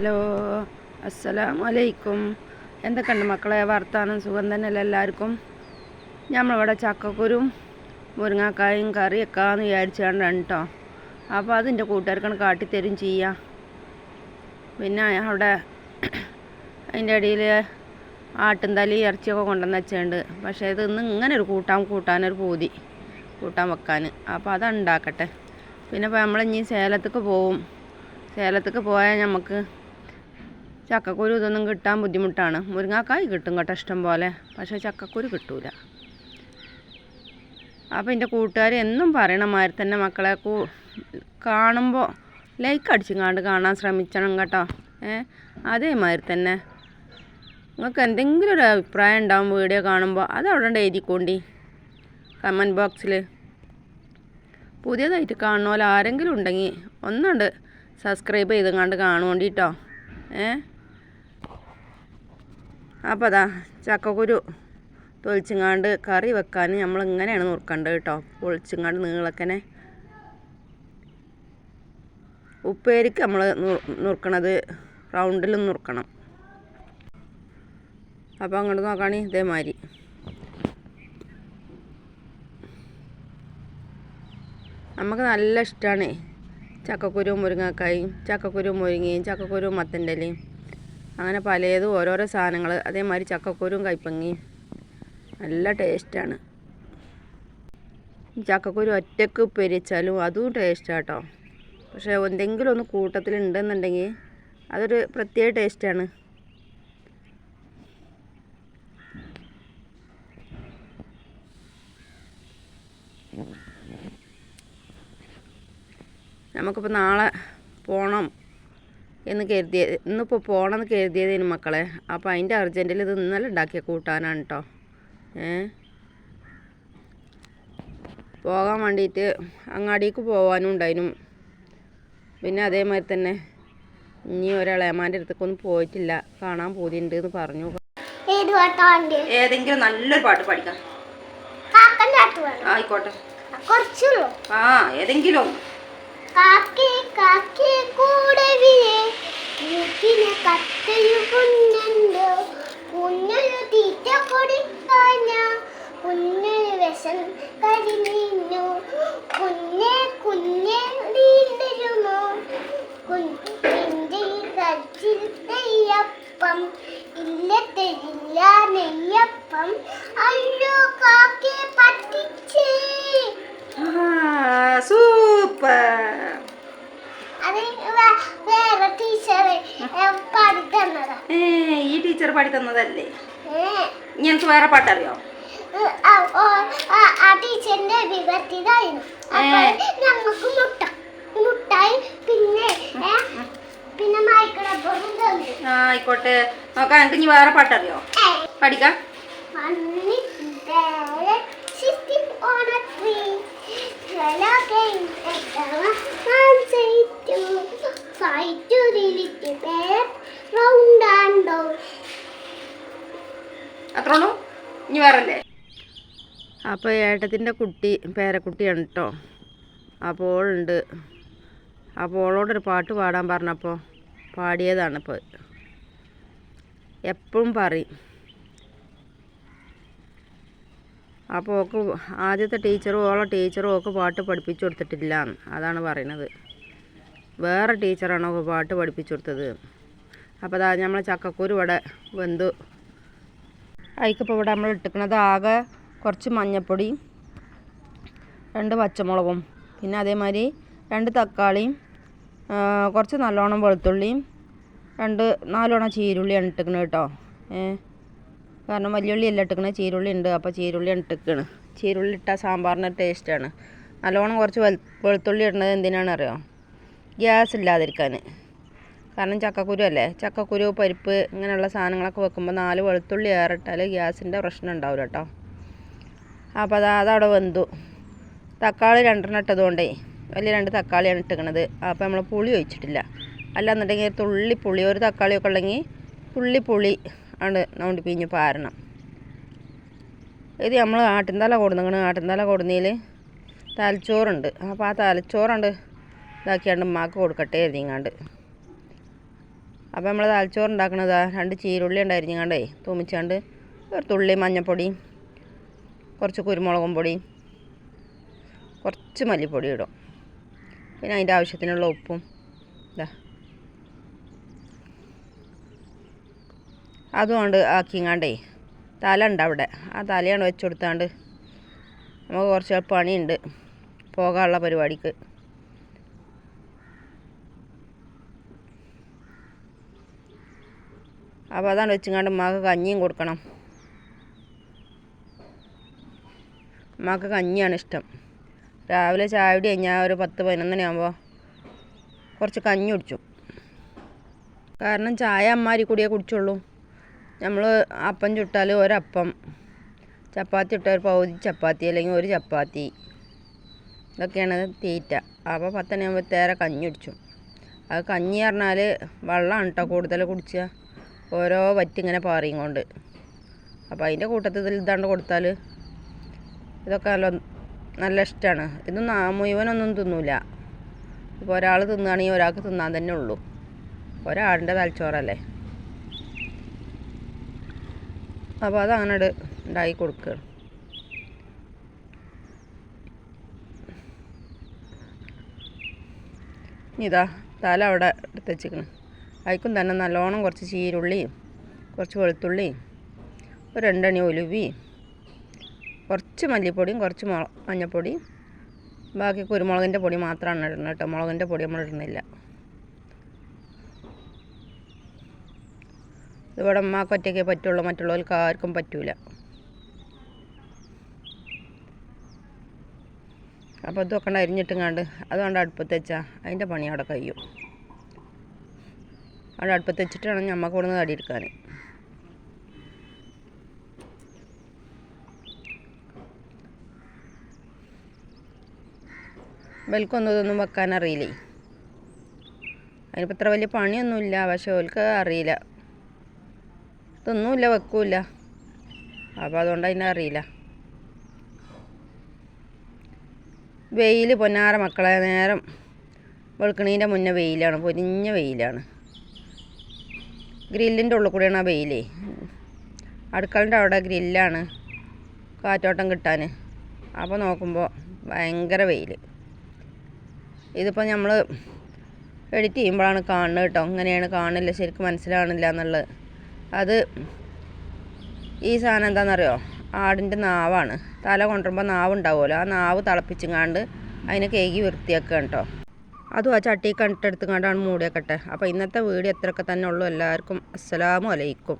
Hello അസ്സലാമു അലൈക്കും എന്തൊക്കെയുണ്ട് മക്കളെ? വർത്താനം സുഖം തന്നെയല്ല എല്ലാവർക്കും? നമ്മളിവിടെ ചക്കക്കുരും മുരിങ്ങാക്കായും കറിയൊക്കെ എന്ന് വിചാരിച്ചാണ്ട് കേട്ടോ അപ്പോൾ അതിന്റെ കൂട്ടുകാർക്കാണ് കാട്ടിത്തരും ചെയ്യാം. പിന്നെ അവിടെ അതിന്റെ ഇടയിൽ ആട്ടും തലി ഇറച്ചിയൊക്കെ കൊണ്ടുവന്ന് വെച്ചുണ്ട്. പക്ഷേ ഇത് ഇന്ന് ഇങ്ങനെ ഒരു കൂട്ടാൻ കൂട്ടാനൊരു പൂതി കൂട്ടാൻ വെക്കാൻ. അപ്പോൾ അത് ഉണ്ടാക്കട്ടെ പിന്നെ ഇപ്പോൾ നമ്മളിനി സേലത്തേക്ക് പോവും. സേലത്തേക്ക് പോയാൽ നമുക്ക് ചക്കക്കുരു ഇതൊന്നും കിട്ടാൻ ബുദ്ധിമുട്ടാണ്. മുരിങ്ങാക്കായ് കിട്ടും കേട്ടോ ഇഷ്ടം പോലെ. പക്ഷേ ചക്കക്കുരു കിട്ടൂല. അപ്പോൾ എന്റെ കൂട്ടുകാർ എന്നും പറയണ മാതിരി തന്നെ മക്കളെ കൂ കാണുമ്പോൾ ലൈക്ക് അടിച്ചിങ്ങാണ്ട് കാണാൻ ശ്രമിക്കണം കേട്ടോ. ഏ? അതേമാതിരി തന്നെ. നിങ്ങൾക്ക് എന്തെങ്കിലും ഒരു അഭിപ്രായം ഉണ്ടാവും വീഡിയോ കാണുമ്പോൾ അത് അവിടെ എഴുതിക്കോണ്ടി. കമന്റ് ബോക്സിൽ പുതിയതായിട്ട് കാണുന്ന പോലെ ആരെങ്കിലും ഉണ്ടെങ്കിൽ ഒന്നുണ്ട് സബ്സ്ക്രൈബ് ചെയ്ത് ചെയ്തങ്ങാണ്ട് കാണുകൊണ്ടിട്ടോ ഏ? അപ്പോൾ അതാ ചക്കക്കുരു തൊലിച്ചിങ്ങാണ്ട് കറി വെക്കാൻ നമ്മൾ ഇങ്ങനെയാണ് നുറുക്കേണ്ടത് കേട്ടോ. പൊളിച്ചങ്ങാണ്ട് നീളക്കനെ. ഉപ്പേരിക്ക് നമ്മൾ നുറുക്കണത് റൗണ്ടിലും നുറുക്കണം. അപ്പോൾ അങ്ങോട്ട് നോക്കുകയാണെ ഇതേമാതിരി. നമുക്ക് നല്ല ഇഷ്ടമാണ് ചക്കക്കുരു മുരിങ്ങക്കായും ചക്കക്കുരു മുരിങ്ങയും ചക്കക്കുരു മത്തന്റെലയും. അങ്ങനെ പലതും ഓരോരോ സാധനങ്ങൾ അതേമാതിരി ചക്കക്കുരും കൈപ്പങ്ങിയും നല്ല ടേസ്റ്റാണ്. ചക്കക്കുരു ഒറ്റയ്ക്ക് പെരിച്ചാലും അതും ടേസ്റ്റാട്ടോ. പക്ഷേ എന്തെങ്കിലും ഒന്ന് കൂട്ടത്തിലുണ്ടെന്നുണ്ടെങ്കിൽ അതൊരു പ്രത്യേക ടേസ്റ്റാണ്. നമുക്കിപ്പോൾ നാളെ പോകണം എന്ന് കരുതിയ ഇന്നിപ്പോൾ പോകണം എന്ന് കരുതിയതിന് മക്കളെ. അപ്പോൾ അതിന്റെ അർജന്റിൽ ഇത് ഇന്നലെ ഉണ്ടാക്കിയ കൂട്ടാനാണ് കേട്ടോ ഏ? പോകാൻ വേണ്ടിയിട്ട് അങ്ങാടിക്ക് പോകാനും ഉണ്ടായിരുന്നു പിന്നെ അതേമാതിരി തന്നെ ഇനി ഒരാളേമാന്റെ അടുത്തേക്കൊന്നും പോയിട്ടില്ല. കാണാൻ പോതിണ്ട് എന്ന് പറഞ്ഞു ഏതെങ്കിലും നല്ലൊരു പാട്ട് പഠിക്കാം വേണം ആയിക്കോട്ടെ. ആ ഏതെങ്കിലും. കാക്കേ കാക്കേ കൂടവിലെ മൂക്കിന് കത്തയൊരു കുഞ്ഞുണ്ടോ കുഞ്ഞൊരു തീറ്റ കൊടുക്കാന. കുഞ്ഞൊരു വിഷം കരിഞ്ഞു കുഞ്ഞെ കുഞ്ഞെ നീണ്ടരുമോ കുഞ്ഞിന്റെ കച്ചിൽ നെയ്യപ്പം ഇല്ല തരില്ല നെയ്യപ്പം. അയ്യോ കാക്കേ പറ്റിച്ചേ. സൂപ്പർ അത് വേ- വേറെ ടീച്ചർ പാടി തന്നതാ ഏ ഈ ടീച്ചർ പാടി തന്നതല്ലേ എനിക്ക് വേറെ പാട്ടറിയോ? ടീച്ചറിന്റെ വിവർത്തിതായിരുന്നു. ഞങ്ങൾക്ക് മുട്ട മുട്ടായി പിന്നെ പിന്നെ ആയിക്കോട്ടെ. നോക്കാം എനിക്ക് ഇനി വേറെ പാട്ടറിയോ? പഠിക്കാം. ഓണ bed round. ഇനി വേറല്ലേ? അപ്പോൾ ഏട്ടത്തിന്റെ കുട്ടി പേരക്കുട്ടിയാണ് കേട്ടോ അപ്പോൾ ഓളോടൊരു പാട്ട് പാടാൻ പറഞ്ഞപ്പോൾ പാടിയതാണ് ഇപ്പോൾ എപ്പോഴും പറയും. അപ്പോൾ ഒക്കെ ആദ്യത്തെ ടീച്ചറും ഓളെ ടീച്ചറും ഒക്കെ പാട്ട് പഠിപ്പിച്ചു കൊടുത്തിട്ടില്ല. അതാണ് പറയണത് വേറെ ടീച്ചറാണ് ഒക്കെ പാട്ട് പഠിപ്പിച്ചു കൊടുത്തത്. അപ്പോൾ അതാ നമ്മളെ ചക്കക്കുരു ഇവിടെ വെന്തു. അതിക്കിപ്പോൾ ഇവിടെ നമ്മൾ ഇട്ടിക്കണത് ആകെ കുറച്ച് മഞ്ഞപ്പൊടി രണ്ട് പച്ചമുളകും പിന്നെ അതേമാതിരി രണ്ട് തക്കാളിയും കുറച്ച് നല്ലോണം വെളുത്തുള്ളിയും രണ്ട് നാലോണം ചീരുള്ളിയാണ് ഇട്ടിക്കണത് കേട്ടോ. ഏ കാരണം വലിയുള്ളി അല്ല ഇട്ടിക്കണേ ചീരുള്ളി ഉണ്ട്. അപ്പോൾ ചീരുള്ളി ഇട്ടിക്കണ് ചീരുള്ളി ഇട്ടാൽ സാമ്പാറിന് ടേസ്റ്റാണ് നല്ലോണം കുറച്ച് വെളു വെളുത്തുള്ളി ഇടുന്നത് എന്തിനാണ് അറിയോ ഗ്യാസ് ഇല്ലാതിരിക്കാൻ കാരണം ചക്കക്കുരു അല്ലേ? ചക്കക്കുരു പരിപ്പ് ഇങ്ങനെയുള്ള സാധനങ്ങളൊക്കെ വെക്കുമ്പോൾ നാല് വെളുത്തുള്ളി ഏറിട്ടാൽ ഗ്യാസിന്റെ പ്രശ്നം ഉണ്ടാവില്ല കേട്ടോ അപ്പോൾ അത് അതവിടെ വെന്തു. തക്കാളി രണ്ടെണ്ണം ഇട്ടതുകൊണ്ടേ വലിയ രണ്ട് തക്കാളിയാണ് ഇട്ടിക്കണത് അപ്പോൾ നമ്മൾ പുളി ഒഴിച്ചിട്ടില്ല. അല്ല എന്നുണ്ടെങ്കിൽ തുള്ളി പുളി ഒരു തക്കാളിയൊക്കെ ഉണ്ടെങ്കിൽ തുള്ളി പുളി ആണ് നോണ്ടി പിഞ്ഞ് പാരണം. ഇത് നമ്മൾ ആട്ടിൻതല കൊടുന്നിങ്ങനെ ആട്ടിൻതല കൊടുന്നതിൽ തലച്ചോറുണ്ട്. അപ്പോൾ ആ തലച്ചോറുണ്ട് ഇതാക്കിയാണ്ട് ഉമ്മാക്ക് കൊടുക്കട്ടെ എഴുതിങ്ങാണ്ട് അപ്പോൾ നമ്മൾ തലച്ചോറ് ഉണ്ടാക്കണത് രണ്ട് ചീരുള്ളി ഉണ്ടായിരുന്നിങ്ങാണ്ടേ തൂമിച്ചാണ്ട് ഒരു തുള്ളി മഞ്ഞൾപ്പൊടി കുറച്ച് കുരുമുളകും പൊടി കുറച്ച് മല്ലിപ്പൊടി ഇടും. പിന്നെ അതിന്റെ ആവശ്യത്തിനുള്ള ഉപ്പും ഇതാ അതുകൊണ്ട് ആക്കിങ്ങാണ്ടേ തല ഉണ്ട് അവിടെ. ആ തലയാണ് വെച്ച് കൊടുത്താണ്ട് നമുക്ക് കുറച്ച് പണിയുണ്ട് പോകാനുള്ള പരിപാടിക്ക്. അപ്പോൾ അതാണ് വെച്ചിങ്ങാണ്ട് ഉമ്മാക്ക് കഞ്ഞിയും കൊടുക്കണം. ഉമ്മാക്ക് കഞ്ഞിയാണ് ഇഷ്ടം. രാവിലെ ചായ കുടി കഴിഞ്ഞാൽ ഒരു പത്ത് പതിനൊന്നരയാകുമ്പോൾ കുറച്ച് കഞ്ഞി കുടിച്ചു. കാരണം ചായ അമ്മാരി കൂടിയേ കുടിച്ചുള്ളൂ. നമ്മൾ അപ്പം ചുട്ടാൽ ഒരപ്പം. ചപ്പാത്തി ഇട്ട ഒരു പകുതി ചപ്പാത്തി അല്ലെങ്കിൽ ഒരു ചപ്പാത്തി. ഇതൊക്കെയാണ് തീറ്റ. അപ്പോൾ തേരെ കഞ്ഞി കുടിച്ചു. അത് കഞ്ഞി പറഞ്ഞാൽ വെള്ളമാണ് കേട്ടോ കൂടുതൽ കുടിക്കുക ഓരോ വറ്റിങ്ങനെ പാറിയും കൊണ്ട്. അപ്പോൾ അതിന്റെ കൂട്ടത്തിൽ ഇതാണ്ട് കൊടുത്താൽ ഇതൊക്കെ നല്ല നല്ല ഇഷ്ടമാണ് ഇത് മുഴുവനൊന്നും തിന്നൂല. ഇപ്പോൾ ഒരാൾ തിന്നുകയാണെങ്കിൽ ഒരാൾക്ക് തിന്നാൻ തന്നെ ഉള്ളൂ. ഒരാളിന്റെ തലച്ചോറല്ലേ. അപ്പോൾ അതങ്ങനെ ഉണ്ടാക്കി കൊടുക്കുക ഇതാ തല അവിടെ എടുത്ത് വെച്ചിരിക്കണം അതിക്കും തന്നെ നല്ലോണം കുറച്ച് ചീരുള്ളിയും കുറച്ച് വെളുത്തുള്ളിയും ഒരു രണ്ടണി ഒലുവി കുറച്ച് മല്ലിപ്പൊടിയും കുറച്ച് മുള മഞ്ഞൾപ്പൊടിയും ബാക്കി കുരുമുളകിന്റെ പൊടി മാത്രമാണ് ഇടുന്നത് കേട്ടോ. മുളകിന്റെ പൊടി നമ്മൾ ഇടുന്നില്ല. ഇവിടെ ഉമ്മാക്ക് ഒറ്റയ്ക്കേ പറ്റുള്ളൂ മറ്റുള്ളവർക്ക് ആർക്കും പറ്റൂല. അപ്പോൾ ഇതൊക്കെ അരിഞ്ഞിട്ടുങ്ങാണ്ട് അതുകൊണ്ട് അടുപ്പത്ത് വെച്ചാൽ അതിന്റെ പണി അവിടെ കഴിയും. അവിടെ അടുപ്പത്ത് വെച്ചിട്ട് വേണം ഞമ്മക്ക് ഇവിടെ നിന്ന് കടിയെടുക്കാൻ ഇവൽക്കൊന്നും ഇതൊന്നും വെക്കാൻ അറിയില്ലേ? അതിനിപ്പോൾ ഇത്ര വലിയ പണിയൊന്നുമില്ല പക്ഷെ ഓൽക്ക് അറിയില്ല. ഇതൊന്നുമില്ല വെക്കൂല. അപ്പോൾ അതുകൊണ്ട് അതിനെ അറിയില്ല. വെയിൽ പൊന്നാറ മക്കളെ നേരം വെളുക്കണീന്റെ മുന്നേ വെയിലാണ് പൊരിഞ്ഞ വെയിലാണ്. ഗ്രില്ലിന്റെ ഉള്ളിൽ കൂടെയാണ് ആ വെയിലേ. അടുക്കളന്റെ അവിടെ ഗ്രില്ലാണ് കാറ്റോട്ടം കിട്ടാൻ അപ്പോൾ നോക്കുമ്പോൾ ഭയങ്കര വെയിൽ ഇതിപ്പോൾ നമ്മൾ എഡിറ്റ് ചെയ്യുമ്പോഴാണ് കാണുന്നത് കേട്ടോ. ഇങ്ങനെയാണ് കാണില്ല ശരിക്കും മനസ്സിലാവണില്ല എന്നുള്ളത്. അത് ഈ സാധനം എന്താണെന്നറിയോ ആടിന്റെ നാവാണ്. തല കൊണ്ടുവരുമ്പോൾ നാവ് ഉണ്ടാവുമല്ലോ ആ നാവ് തിളപ്പിച്ചുങ്ങാണ്ട് അതിനെ കേകി വൃത്തിയാക്കുക കേട്ടോ. അതും ആ ചട്ടി കണ്ടിട്ടെടുത്തുകൊണ്ടാണ് മൂടിയൊക്കട്ടെ. അപ്പോൾ ഇന്നത്തെ വീഡിയോ എത്രയൊക്കെ തന്നെ ഉള്ളൂ. എല്ലാവർക്കും അസ്സലാമു അലൈക്കും.